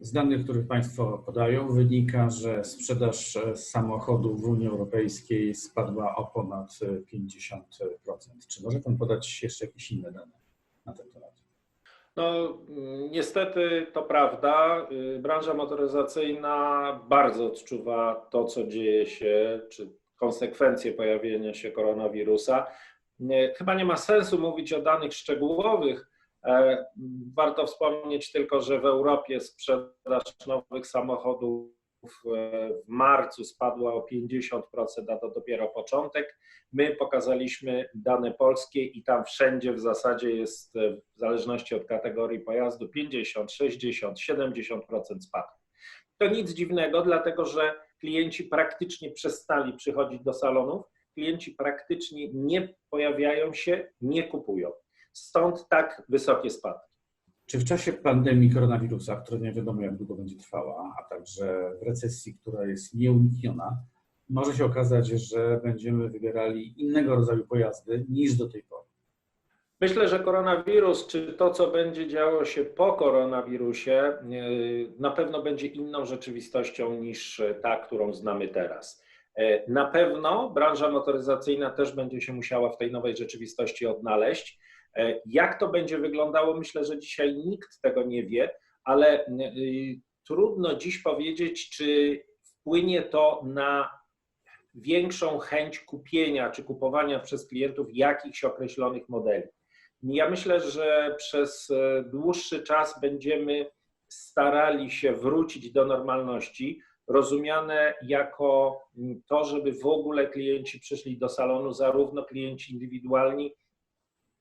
Z danych, których Państwo podają, wynika, że sprzedaż samochodów w Unii Europejskiej spadła o ponad 50%. Czy może Pan podać jeszcze jakieś inne dane na ten temat? No, niestety to prawda. Branża motoryzacyjna bardzo odczuwa to, co dzieje się, czy konsekwencje pojawienia się koronawirusa. Chyba nie ma sensu mówić o danych szczegółowych, E, warto wspomnieć tylko, że w Europie sprzedaż nowych samochodów e, w marcu spadła o 50%, a to dopiero początek. My pokazaliśmy dane polskie i tam wszędzie w zasadzie jest, e, w zależności od kategorii pojazdu, 50, 60, 70% spadku. To nic dziwnego, dlatego że klienci praktycznie przestali przychodzić do salonów, klienci praktycznie nie pojawiają się, nie kupują. Stąd tak wysokie spadki. Czy w czasie pandemii koronawirusa, która nie wiadomo jak długo będzie trwała, a także w recesji, która jest nieunikniona, może się okazać, że będziemy wybierali innego rodzaju pojazdy niż do tej pory? Myślę, że koronawirus, czy to, co będzie działo się po koronawirusie, na pewno będzie inną rzeczywistością niż ta, którą znamy teraz. Na pewno branża motoryzacyjna też będzie się musiała w tej nowej rzeczywistości odnaleźć. E, jak to będzie wyglądało, myślę, że dzisiaj nikt tego nie wie, ale y, trudno dziś powiedzieć, czy wpłynie to na większą chęć kupienia czy kupowania przez klientów jakichś określonych modeli. Ja myślę, że przez e, dłuższy czas będziemy starali się wrócić do normalności, rozumiane jako to, żeby w ogóle klienci przyszli do salonu, zarówno klienci indywidualni,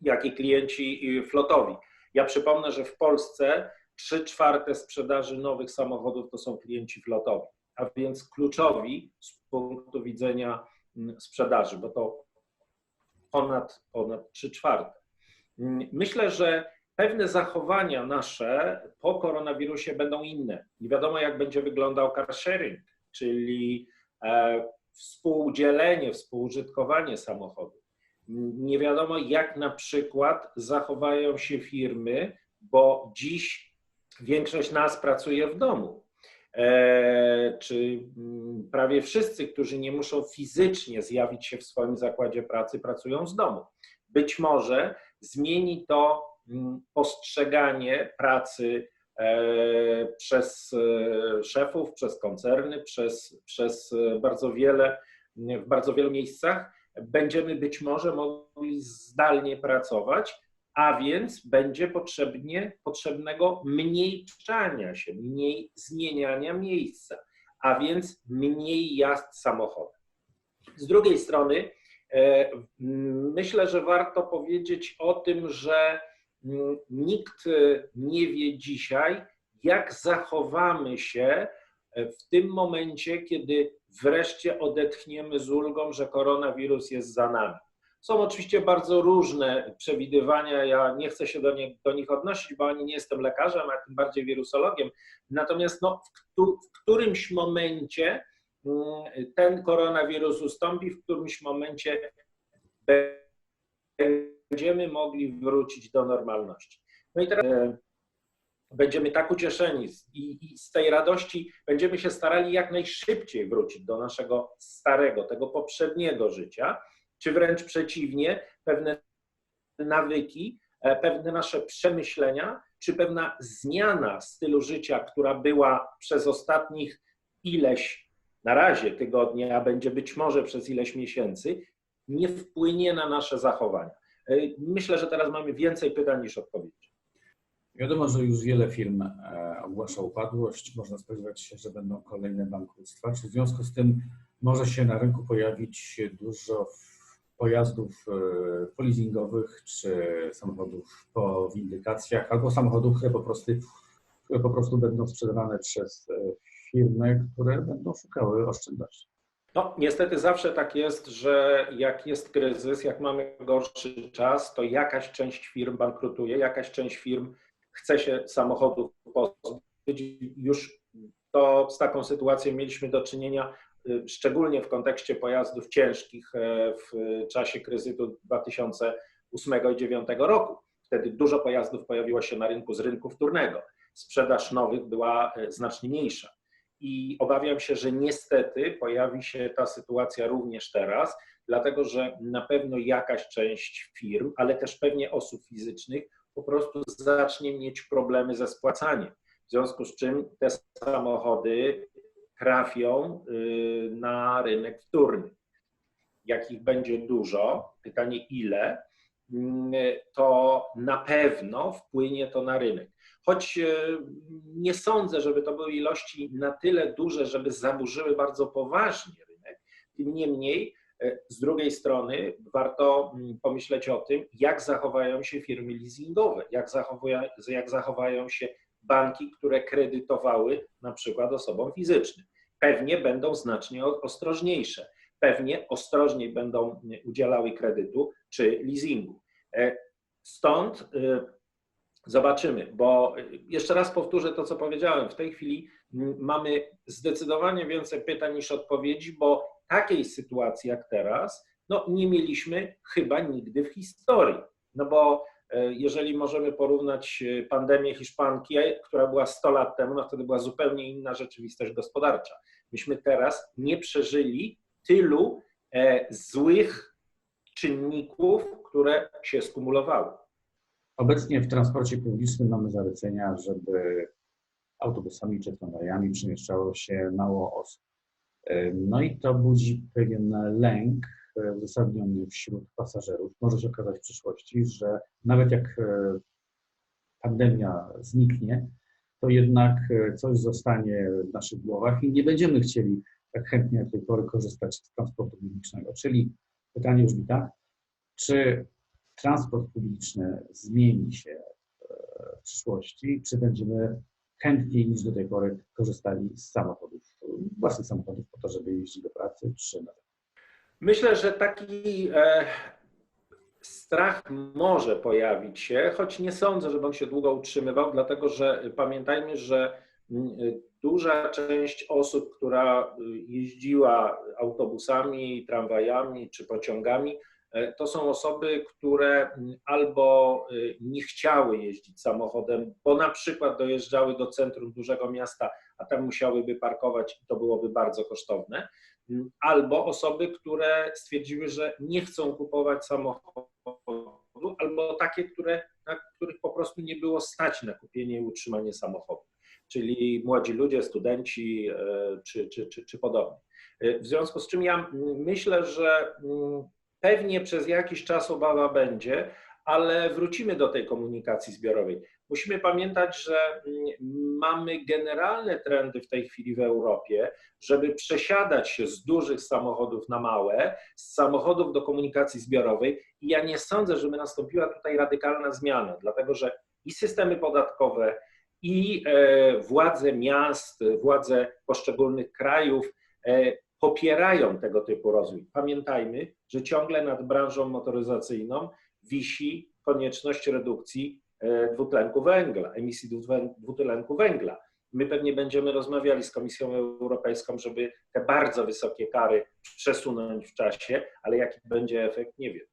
jak i klienci flotowi. Ja przypomnę, że w Polsce 3 czwarte sprzedaży nowych samochodów to są klienci flotowi, a więc kluczowi z punktu widzenia mm, sprzedaży, bo to ponad, ponad 3 czwarte. Mm, myślę, że pewne zachowania nasze po koronawirusie będą inne. Nie wiadomo, jak będzie wyglądał car sharing, czyli e, współdzielenie, współużytkowanie samochodu. Nie wiadomo, jak na przykład zachowają się firmy, bo dziś większość nas pracuje w domu. E, czy mm, prawie wszyscy, którzy nie muszą fizycznie zjawić się w swoim zakładzie pracy, pracują z domu. Być może zmieni to mm, postrzeganie pracy e, przez e, szefów, przez koncerny, przez, przez bardzo wiele, w bardzo wielu miejscach będziemy być może mogli zdalnie pracować, a więc będzie potrzebnie, potrzebnego mniej czania się, mniej zmieniania miejsca, a więc mniej jazd samochodem. Z drugiej strony, e, myślę, że warto powiedzieć o tym, że nikt nie wie dzisiaj, jak zachowamy się w tym momencie, kiedy wreszcie odetchniemy z ulgą, że koronawirus jest za nami. Są oczywiście bardzo różne przewidywania, ja nie chcę się do, nie, do nich odnosić, bo ani nie jestem lekarzem, a tym bardziej wirusologiem. Natomiast no, w, w którymś momencie mm, ten koronawirus ustąpi, w którymś momencie będziemy mogli wrócić do normalności. No i teraz e, będziemy tak ucieszeni i, i, z tej radości będziemy się starali jak najszybciej wrócić do naszego starego, tego poprzedniego życia, czy wręcz przeciwnie, pewne nawyki, e, pewne nasze przemyślenia, czy pewna zmiana stylu życia, która była przez ostatnich ileś, na razie tygodni, a będzie być może przez ileś miesięcy, nie wpłynie na nasze zachowania. E, myślę, że teraz mamy więcej pytań niż odpowiedzi. Wiadomo, że już wiele firm e, ogłasza upadłość. Można spodziewać się, że będą kolejne bankructwa. Czy w związku z tym może się na rynku pojawić dużo pojazdów e, polizingowych czy samochodów po windykacjach, albo samochodów, które po prostu, które po prostu będą sprzedawane przez e, firmy, które będą szukały oszczędności. No, niestety zawsze tak jest, że jak jest kryzys, jak mamy gorszy czas, to jakaś część firm bankrutuje, jakaś część firm chce się samochodów pozbyć. Już to z taką sytuacją mieliśmy do czynienia, y, szczególnie w kontekście pojazdów ciężkich e, w czasie kryzysu 2008 i 2009 roku. Wtedy dużo pojazdów pojawiło się na rynku z rynku wtórnego. sprzedaż nowych była znacznie mniejsza. I obawiam się, że niestety pojawi się ta sytuacja również teraz, dlatego że na pewno jakaś część firm, ale też pewnie osób fizycznych po prostu zacznie mieć problemy ze spłacaniem. W związku z czym te samochody trafią y, na rynek wtórny. Jak ich będzie dużo, pytanie ile, mm, to na pewno wpłynie to na rynek. Choć y, nie sądzę, żeby to były ilości na tyle duże, żeby zaburzyły bardzo poważnie rynek, tym niemniej y, z drugiej strony warto mm, pomyśleć o tym, jak zachowają się firmy leasingowe, jak, zachowają, jak zachowają się banki, które kredytowały na przykład osobom fizycznym. Pewnie będą znacznie ostrożniejsze, pewnie ostrożniej będą udzielały kredytu czy leasingu. E, stąd y, zobaczymy, bo jeszcze raz powtórzę to, co powiedziałem. W tej chwili mamy zdecydowanie więcej pytań niż odpowiedzi, bo takiej sytuacji jak teraz no, nie mieliśmy chyba nigdy w historii. No bo E, jeżeli możemy porównać e, pandemię hiszpanki, która była 100 lat temu, no wtedy była zupełnie inna rzeczywistość gospodarcza. Myśmy teraz nie przeżyli tylu e, złych czynników, które się skumulowały. Obecnie w transporcie publicznym mamy zalecenia, żeby autobusami czy tramwajami przemieszczało się mało osób. No i to budzi pewien lęk, uzasadniony wśród pasażerów. Może się okazać w przyszłości, że nawet jak e, pandemia zniknie, to jednak e, coś zostanie w naszych głowach i nie będziemy chcieli tak chętnie jak tej pory korzystać z transportu publicznego. Czyli pytanie brzmi tak, czy transport publiczny zmieni się e, w przyszłości, czy będziemy chętniej niż do tej pory korzystali z samochodów, własnych samochodów po to, żeby jeździć do pracy, czy na Myślę, że taki e, strach może pojawić się, choć nie sądzę, żeby on się długo utrzymywał, dlatego że pamiętajmy, że mm, duża część osób, która jeździła autobusami, tramwajami czy pociągami, e, to są osoby, które albo e, nie chciały jeździć samochodem, bo na przykład dojeżdżały do centrum dużego miasta, a tam musiałyby parkować i to byłoby bardzo kosztowne, albo osoby, które stwierdziły, że nie chcą kupować samochodu, albo takie, które, na których po prostu nie było stać na kupienie i utrzymanie samochodu, czyli młodzi ludzie, studenci e, czy, czy, czy, czy podobnie. W związku z czym ja myślę, że pewnie przez jakiś czas obawa będzie, ale wrócimy do tej komunikacji zbiorowej. Musimy pamiętać, że mm, mamy generalne trendy w tej chwili w Europie, żeby przesiadać się z dużych samochodów na małe, z samochodów do komunikacji zbiorowej. I ja nie sądzę, żeby nastąpiła tutaj radykalna zmiana, dlatego że i systemy podatkowe, i e, władze miast, władze poszczególnych krajów e, popierają tego typu rozwój. Pamiętajmy, że ciągle nad branżą motoryzacyjną wisi konieczność redukcji e, dwutlenku węgla, emisji dwutlenku węgla. My pewnie będziemy rozmawiali z Komisją Europejską, żeby te bardzo wysokie kary przesunąć w czasie, ale jaki będzie efekt, nie wiem.